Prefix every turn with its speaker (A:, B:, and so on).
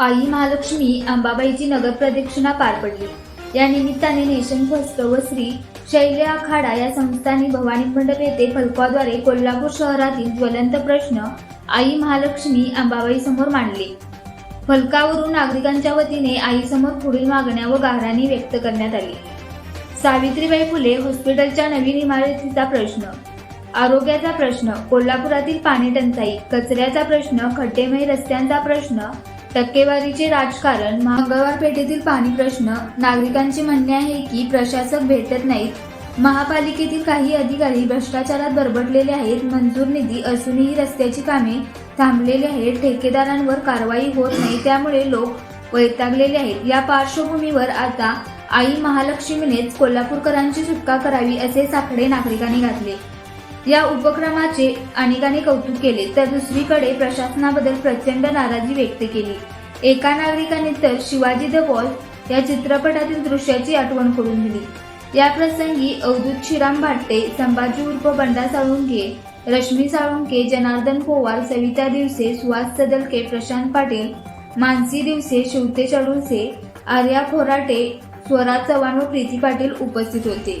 A: आई महालक्ष्मी अंबाबाईची नगर प्रदक्षिणा पार पडली. या निमित्ताने नेशन व श्री शैल्य आखाडा या संस्थांनी भवानी मंडप येथे फलकाद्वारे कोल्हापूर शहरातील ज्वलंत प्रश्न आई महालक्ष्मी अंबाबाई समोर मांडले. फलकावरून नागरिकांच्या वतीने आईसमोर पुढील मागण्या व गाऱ्हाणी व्यक्त करण्यात आली. सावित्रीबाई फुले हॉस्पिटलच्या नवीन इमारतीचा प्रश्न. आरोग्याचा प्रश्न कोल्हापुरातील पाणी टंचाई कचऱ्याचा प्रश्न खड्डेमय रस्त्यांचा प्रश्न टक्केवारीचे राजकारण मंगळवार पेठेतील पाणी प्रश्न नागरिकांचे म्हणणे आहे की प्रशासक भेटत नाहीत. महापालिकेतील काही अधिकारी भ्रष्टाचारात बरबटलेले आहेत. मंजूर निधी असूनही रस्त्याची कामे थांबलेली आहेत. ठेकेदारांवर कारवाई होत नाही. त्यामुळे लोक वैतागलेले आहेत. या पार्श्वभूमीवर आता आई महालक्ष्मीनेच कोल्हापूरकरांची सुटका करावी असे साकडे नागरिकांनी घातले. या उपक्रमाचे अनेकांनी कौतुक केले तर दुसरीकडे प्रशासनाबद्दल प्रचंड नाराजी व्यक्त केली. एका नागरिकाने तर शिवाजी द वॉल या चित्रपटातील दृश्याची आठवण करून दिली. या प्रसंगी अवधूत श्रीराम भाट्टे संभाजी उर्फ बंडा साळुंके रश्मी साळुंके जनार्दन पोवार सविता दिवसे सुहास सदलके प्रशांत पाटील मानसी दिवसे शिवते चडुलसे आर्या खोराटे स्वराज चव्हाण व प्रीती पाटील उपस्थित होते.